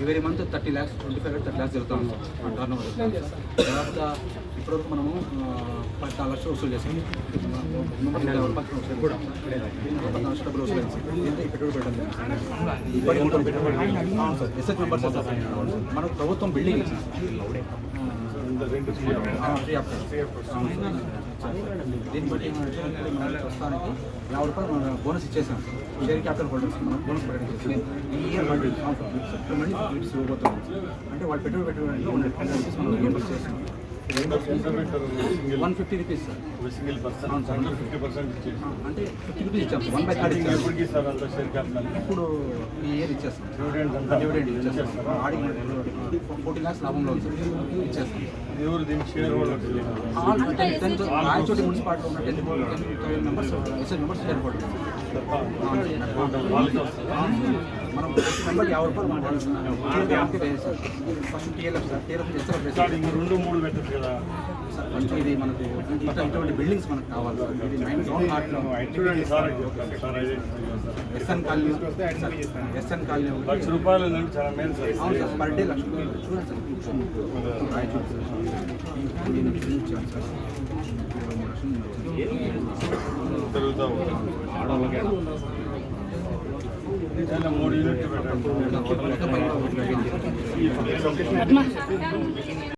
Every month thirty lakhs twenty five thirty lakhs జరుగుతాం sir turnover తర్వాత ఇప్పటివరకు మనము పదహారు పద్నాలుగు లక్షలు వసూలు చేసాం వసూలు పద్నాలుగు లక్షల డబ్బులు వసూలు చేసాం. పెట్టుబడి పెట్టడం అవును సార్ ఎస్ఎస్ మెంబర్స్ సార్ మనకు ప్రభుత్వం బిల్డింగ్ ఇచ్చింది. దీన్ని బట్టి మనం ప్రస్తుతానికి యాభై రూపాయలు మనం బోనస్ ఇచ్చేసాం. షేర్ క్యాపిటల్ హోల్డర్స్ మనం బోనస్ ప్రకటించేసాం ఈ ఇయర్ మళ్ళీ మళ్ళీ ఇవ్వబోతున్నాం అంటే వాళ్ళు పెట్టుబడి పెట్టుబడి వన్ హండ్రెడ్ రూపీస్ మనం reimburse one fifty rupees sir. Single person. Fifty percent అంటే ఫిఫ్టీ రూపీస్ ఇచ్చాం వన్ బై థర్డ్ ఇచ్చాం. ఎప్పటికీ సార్ అంత షేర్ క్యాపిటల్ ఇప్పుడు ఈ ఇయర్ ఇచ్చేస్తాం డివిడెండ్ అంతా? డివిడెండ్ ఇచ్చేస్తాం ఫోర్టీ ల్యాక్స్ లాభంలో ఉంది సార్. ఇచ్చేస్తాం ఎవరు దీనికి share holders all ten Rayachoti municipality ఉన్న టెన్ మెంబర్స్ ఎస్ఐ మెంబర్స్ ఏర్పడు మనం మెంబర్ యాభై రూపాయలు మనం ఫస్ట్ టీఎల్ఎఫ్ సార్. టీఎల్ఎఫ్ ఇంక రెండు మూడు పెట్టచ్చు కదా. ఫస్ట్ ఇది మనకు ఇటువంటి బిల్డింగ్స్ మనకు కావాలి. ఇది హార్ట్లో ఎస్ఎన్ కాలనీ. ఎస్ఎన్ కాలనీ ఒకటి. లక్ష రూపాయలు అవును సార్ పర్ డే లక్ష రూపాయలు చూడండి సార్ ఇరవై మూడు లక్షలు ఉంది మూడు యూనిట్లు పెట్టండి.